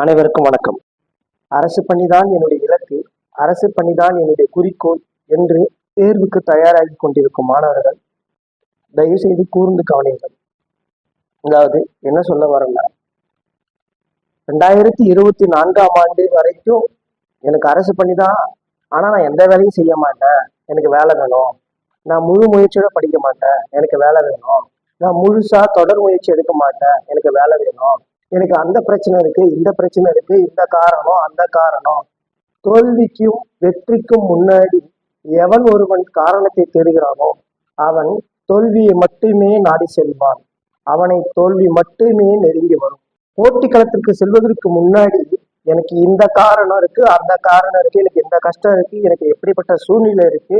அனைவருக்கும் வணக்கம். அரசு பணிதான் என்னுடைய இலக்கு அரசு பணிதான் என்னுடைய குறிக்கோள் என்று தேர்வுக்கு தயாராகி கொண்டிருக்கும் மாணவர்கள் தயவு செய்து கூர்ந்து கவனியுங்கள். அதாவது என்ன சொல்ல வரேன்னா ரெண்டாயிரத்தி இருபத்தி நான்காம் ஆண்டு வரைக்கும் எனக்கு அரசு பணிதான் ஆனா நான் எந்த வேலையும் செய்ய மாட்டேன். எனக்கு வேலை வேணும். நான் முழு முயற்சியோட படிக்க மாட்டேன். எனக்கு வேலை வேணும். நான் முழுசா தொடர் முயற்சி எடுக்க மாட்டேன். எனக்கு வேலை வேணும். எனக்கு அந்த பிரச்சனை இருக்கு இந்த பிரச்சனை இருக்கு இந்த காரணம் அந்த காரணம். தோல்விக்கும் வெற்றிக்கும் முன்னாடி எவன் ஒருவன் காரணத்தை தேடுகிறானோ அவன் தோல்வியை மட்டுமே நாடி செல்வான். அவனை தோல்வி மட்டுமே நெருங்கி வரும். போட்டி களத்திற்கு செல்வதற்கு முன்னாடி எனக்கு இந்த காரணம் இருக்கு அந்த காரணம் இருக்கு எனக்கு இந்த கஷ்டம் இருக்கு எனக்கு எப்படிப்பட்ட சூழ்நிலை இருக்கு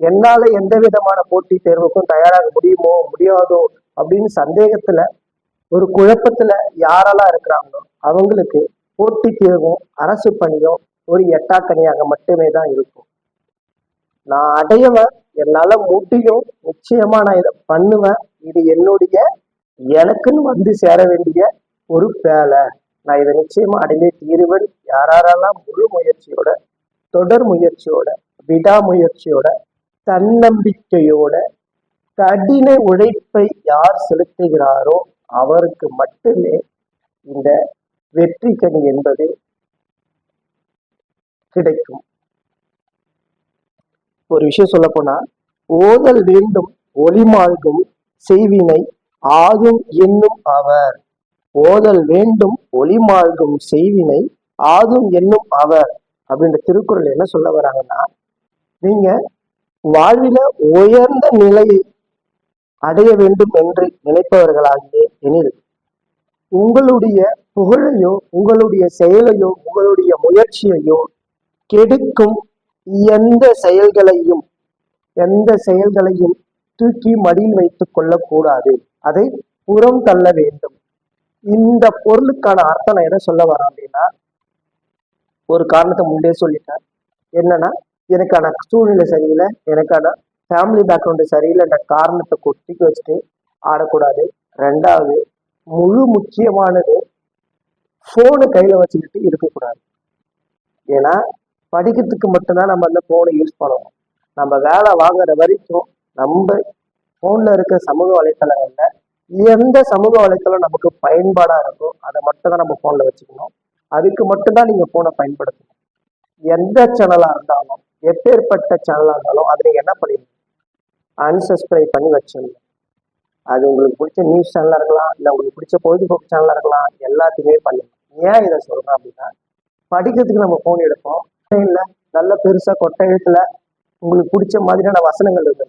என்னால எந்த விதமான போட்டி தேர்வுக்கும் தயாராக முடியுமோ முடியாதோ அப்படின்னு சந்தேகத்துல ஒரு குழப்பத்துல யாரெல்லாம் இருக்கிறாங்களோ அவங்களுக்கு போட்டி தேர்வும் அரசு பணியும் ஒரு எட்டாக்கணியாக மட்டுமே தான் இருக்கும். நான் அடையவன் என்னால முடியும் நிச்சயமா நான் இதை பண்ணுவேன். இது என்னுடைய எனக்குன்னு வந்து சேர வேண்டிய ஒரு வேலை. நான் இதை நிச்சயமா அடைந்தே தீருவன். யாரெல்லாம் முழு முயற்சியோட தொடர் முயற்சியோட விடாமுயற்சியோட தன்னம்பிக்கையோட கடின உழைப்பை யார் செலுத்துகிறாரோ அவருக்கு மட்டுமே இந்த வெற்றி கனி என்பது கிடைக்கும். ஒரு விஷயம் சொல்ல போனா ஓதல் வேண்டும் ஒளிமாழ்கும் செய்வினை ஆகும் என்னும் அவர். ஓதல் வேண்டும் ஒளிமாழ்கும் செய்வினை ஆகும் என்னும் அவர். அப்படின்ற திருக்குறள் என்ன சொல்ல வராங்கன்னா நீங்க வாழ்வில உயர்ந்த நிலையை அடைய வேண்டும் என்று நினைப்பவர்களாகிய எனில் உங்களுடைய புகழையோ உங்களுடைய செயலையோ உங்களுடைய முயற்சியையோ கெடுக்கும் எந்த செயல்களையும் எந்த செயல்களையும் தூக்கி மடியில் வைத்துக் கொள்ளக்கூடாது. அதை புறம் தள்ள வேண்டும். இந்த பொருளுக்கான அர்த்தம் நான் எதை சொல்ல வரேன் அப்படின்னா ஒரு காரணத்தை முன்னே சொல்லிட்டேன். என்னன்னா எனக்கான சூழ்நிலை சரியில்லை எனக்கான ஃபேமிலி பேக்ரவுண்டு சரியில்லைன்ற காரணத்தை கொட்டி வச்சுட்டு ஆடக்கூடாது. ரெண்டாவது முழு முக்கியமானது ஃபோனு கையில் வச்சுக்கிட்டு இருக்கக்கூடாது. ஏன்னா படிக்கிறதுக்கு மட்டும்தான் நம்ம அந்த ஃபோனை யூஸ் பண்ணுவோம் நம்ம வேலை வாங்குற வரைக்கும் நம்ம ஃபோனில் இருக்கிற சமூக வலைத்தளங்களில் எந்த சமூக வலைத்தளம் நமக்கு பயன்பாடாக இருக்கோ அதை மட்டும் தான் நம்ம ஃபோனில் வச்சுக்கணும். அதுக்கு மட்டும்தான் நீங்கள் ஃபோனை பயன்படுத்தணும். எந்த சேனலாக இருந்தாலும் எப்பேற்பட்ட சேனலாக இருந்தாலும் அதை நீங்கள் என்ன பண்ணிடணும்? அன்சப்ஸ்கிரைப் பண்ணி வச்சிடணும் அது உங்களுக்கு பிடிச்ச நியூஸ் சேனலாக இருக்கலாம் இல்லை உங்களுக்கு பிடிச்ச பொழுதுபோக்கு சேனலாக இருக்கலாம் எல்லாத்தையுமே பண்ணலாம் ஏன் இதை சொல்கிறேன் அப்படின்னா படிக்கிறதுக்கு நம்ம ஃபோன் எடுப்போம். இல்லை நல்ல பெருசாக கொட்டை எழுத்துல உங்களுக்கு பிடிச்ச மாதிரியான வசனங்கள் இருக்கு.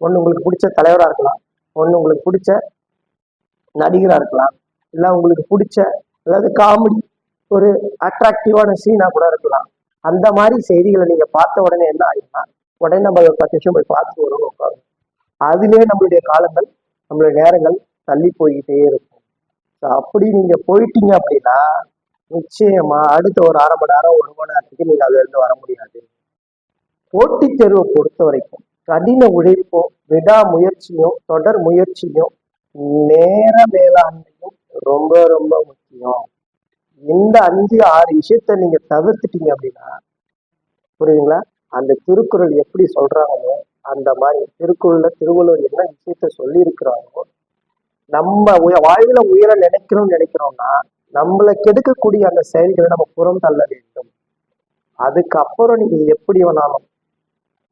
ஒன்று உங்களுக்கு பிடிச்ச தலைவராக இருக்கலாம் ஒன்று உங்களுக்கு பிடிச்ச நடிகராக இருக்கலாம் இல்லை உங்களுக்கு பிடிச்ச அதாவது காமெடி ஒரு அட்ராக்டிவான சீனாக கூட இருக்கலாம். அந்த மாதிரி செய்திகளை நீங்கள் பார்த்த உடனே என்ன ஆகுதுன்னா உடனே நம்ம ஒரு பத்து நிமிஷம் போய் பார்த்துட்டு வருவோம் உட்காரும் அதுலேயே நம்மளுடைய காலங்கள் நம்மளுடைய நேரங்கள் தள்ளி போய்கிட்டே இருக்கும். ஸோ அப்படி நீங்கள் போயிட்டீங்க அப்படின்னா நிச்சயமா அடுத்த ஒரு அரை மணி நேரம் ஒரு மணி நேரத்துக்கு நீங்கள் அதுல இருந்து வர முடியாது. போட்டித் தேர்வை பொறுத்த வரைக்கும் கடின உழைப்பும் விடாமுயற்சியும் தொடர் முயற்சியும் நேர மேலாண்மையும் ரொம்ப ரொம்ப முக்கியம். இந்த அஞ்சு ஆறு விஷயத்த நீங்க தவிர்த்துட்டீங்க அப்படின்னா புரியுதுங்களா? அந்த திருக்குறள் எப்படி சொல்றாங்களோ அந்த மாதிரி திருக்குறள்ல திருவள்ளுவர் என்ன விஷயத்த சொல்லி இருக்கிறாங்களோ நம்ம உய- வாழ்வில உயர நினைக்கணும்னு நினைக்கிறோம்னா நம்மளை கெடுக்கக்கூடிய அந்த செயல்களை நம்ம புறம் தள்ள வேண்டும். அதுக்கப்புறம் நீங்க எப்படி வேணாலும்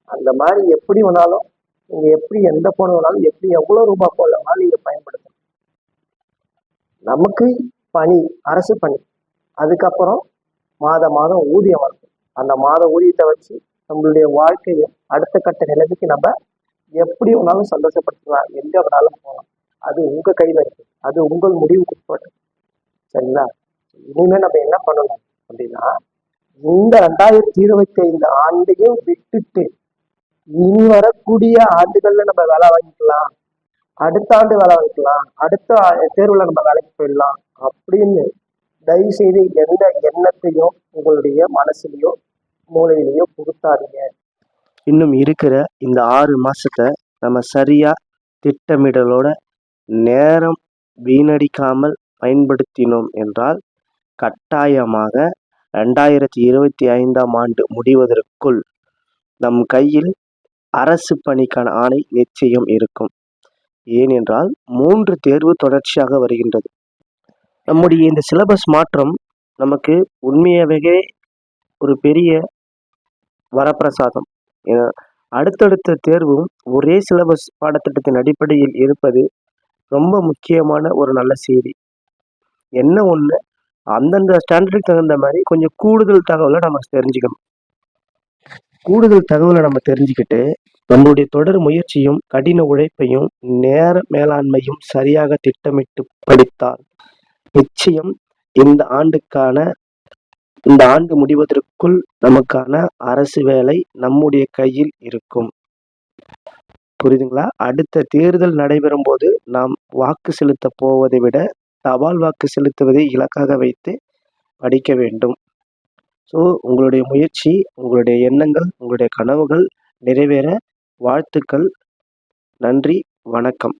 அந்த மாதிரி எப்படி வேணாலும் நீங்க எப்படி எந்த போன வேணாலும் எப்படி எவ்வளவு ரூபாய் போன் நீங்க பயன்படுத்தணும் நமக்கு பணி அரசு பணி. அதுக்கப்புறம் மாத மாதம் ஊதியம் வரும். அந்த மாத ஊதியத்தை வச்சு நம்மளுடைய வாழ்க்கையை அடுத்த கட்ட நிலைமைக்கு நம்ம எப்படி வேணாலும் சந்தோஷப்படுத்தலாம் எங்க வேணாலும் போகலாம். அது உங்க கையில இருக்கு. அது உங்கள் முடிவுக்கு உட்பட்டு. சரிங்களா? இனிமே நம்ம என்ன பண்ணணும் அப்படின்னா இந்த ரெண்டாயிரத்தி இருபத்தி ஐந்து ஆண்டையும் விட்டுட்டு இனி வரக்கூடிய ஆண்டுகள்ல நம்ம வேலை வாங்கிக்கலாம். அடுத்த ஆண்டு வேலை வாங்கிக்கலாம். அடுத்த தேர்வுல நம்ம வேலைக்கு போயிடலாம் அப்படின்னு தயவு செய்து எந்த எண்ணத்தையும் உங்களுடைய மனசுலயோ மூளையிலயோ புகுத்தாதீங்க இன்னும் இருக்கிற இந்த ஆறு மாசத்தை நம்ம சரியா திட்டமிடலோட நேரம் வீணடிக்காமல் பயன்படுத்தினோம் என்றால் கட்டாயமாக ரெண்டாயிரத்தி இருபத்தி ஐந்தாம் ஆண்டு முடிவதற்குள் நம் கையில் அரசு பணிக்கான ஆணை நிச்சயம் இருக்கும். ஏனென்றால் மூன்று தேர்வு தொடர்ச்சியாக வருகின்றது. நம்முடைய இந்த சிலபஸ் மாற்றம் நமக்கு உண்மையாகவே ஒரு பெரிய வரப்பிரசாதம். ஏன்னா, அடுத்தடுத்த தேர்வும் ஒரே சிலபஸ் பாடத்திட்டத்தின் அடிப்படையில் இருப்பது ரொம்ப முக்கியமான ஒரு நல்ல செய்தி. என்ன ஒன்று அந்தந்த ஸ்டாண்டர்டுக்கு தகுந்த மாதிரி கொஞ்சம் கூடுதல் தகவலை நம்ம தெரிஞ்சுக்கணும். கூடுதல் தகவலை நம்ம தெரிஞ்சுக்கிட்டு நம்மளுடைய தொடர் முயற்சியும் கடின உழைப்பையும் நேர மேலாண்மையும் சரியாக திட்டமிட்டு படித்தால் நிச்சயம் இந்த ஆண்டுக்கான இந்த ஆண்டு முடிவதற்குள் நமக்கான அரசு வேலை நம்முடைய கையில் இருக்கும். புரியுதுங்களா? அடுத்த தேர்தல் நடைபெறும் போது நாம் வாக்கு செலுத்த போவதை விட தபால் வாக்கு செலுத்துவதை இலக்காக வைத்து படிக்க வேண்டும். ஸோ உங்களுடைய முயற்சி உங்களுடைய எண்ணங்கள் உங்களுடைய கனவுகள் நிறைவேற வாழ்த்துக்கள். நன்றி வணக்கம்.